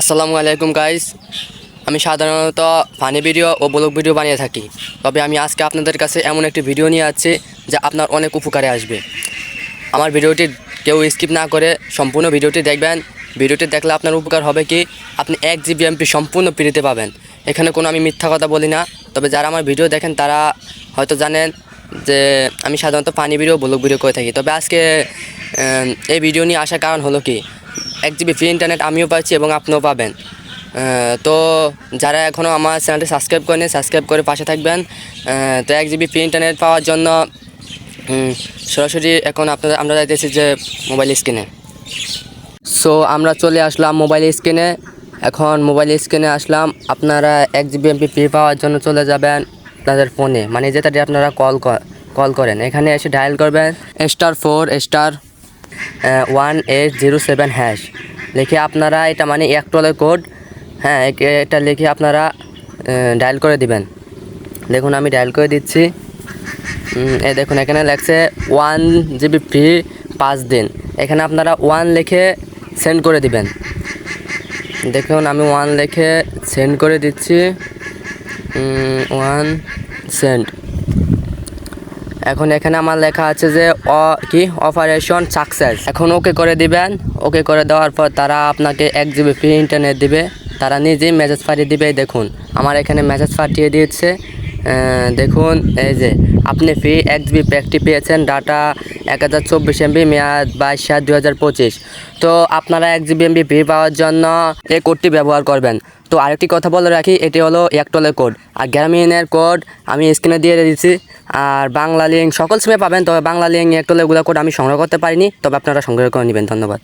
আসসালামু আলাইকুম গাইস আমি সাধারণত ফানি ভিডিও ও ব্লগ ভিডিও বানিয়ে থাকি। তবে আমি আজকে আপনাদের কাছে এমন একটি ভিডিও নিয়ে আসছি যা আপনার অনেক উপকারে আসবে। আমার ভিডিওটি কেউ স্কিপ না করে সম্পূর্ণ ভিডিওটি দেখবেন। ভিডিওটি দেখলে আপনার উপকার হবে কি? আপনি এক জিবি এমপি সম্পূর্ণ ফ্রিতে পাবেন। এখানে কোনো আমি মিথ্যা কথা বলি না। তবে যারা আমার ভিডিও দেখেন, তারা হয়তো জানেন যে আমি সাধারণত ফানি ভিডিও ব্লগ ভিডিও করে থাকি। তবে আজকে এই ভিডিও নিয়ে আসার কারণ হলো কি? এক জিবি ফ্রি ইন্টারনেট আমিও পাচ্ছি এবং আপনিও পাবেন। তো যারা এখনও আমার চ্যানেলটি সাবস্ক্রাইব করেনি সাবস্ক্রাইব করে পাশে থাকবেন। তো এক জিবি ফ্রি ইন্টারনেট পাওয়ার জন্য সরাসরি এখন আপনারা, আমরা যাইতেছি যে মোবাইল স্ক্রিনে সো আমরা চলে আসলাম মোবাইল স্ক্রিনে এখন মোবাইল স্ক্রিনে আসলাম। আপনারা এক জিবি এমপি ফ্রি পাওয়ার জন্য চলে যাবেন আপনাদের ফোনে মানে যেটা আপনারা কল কল করেন। এখানে এসে ডায়াল করবেন। Star four star one eight zero seven hash লিখে আপনারা এটা মানে এক টলের কোড হ্যাঁ এটা লিখে আপনারা ডায়াল করে দিবেন। দেখুন আমি ডায়াল করে দিচ্ছি। এই দেখুন এখানে লেখছে ওয়ান জিবি ফ্রি পাঁচ দিন। এখানে আপনারা ওয়ান লিখে সেন্ড করে দিবেন। দেখুন আমি ওয়ান লিখে সেন্ড করে দিচ্ছি। ওয়ান সেন্ড এখন এখানে আমার লেখা আছে যে অ কি? অপারেশন সাকসেস এখন ওকে করে দিবেন। ওকে করে দেওয়ার পর তারা আপনাকে এক জিবি ফ্রি ইন্টারনেট দিবে। তারা নিজেই মেসেজ পাঠিয়ে দিবে দেখুন। আমার এখানে মেসেজ পাঠিয়ে আহ, দেখুন, এই যে আপনি ফ্রি এক জিবি প্যাকটি পেয়েছেন ডাটা এক হাজার চব্বিশ এমবি মেয়াদ বাইশ সাত দু হাজার পঁচিশ। তো আপনারা এক জিবি এমবি ফ্রি পাওয়ার জন্য এই কোডটি ব্যবহার করবেন। তো আরেকটি কথা বলে রাখি, এটি হলো একটলের কোড আর গ্রামীণের কোড আমি স্ক্রিনে দিয়ে দিচ্ছি আর বাংলা লিঙ্ক সকল সিমে পাবেন, তবে বাংলা লিঙ্ক একটলেগুলো কোড আমি সংগ্রহ করতে পারিনি, তবে আপনারা সংগ্রহ করে নেবেন, ধন্যবাদ।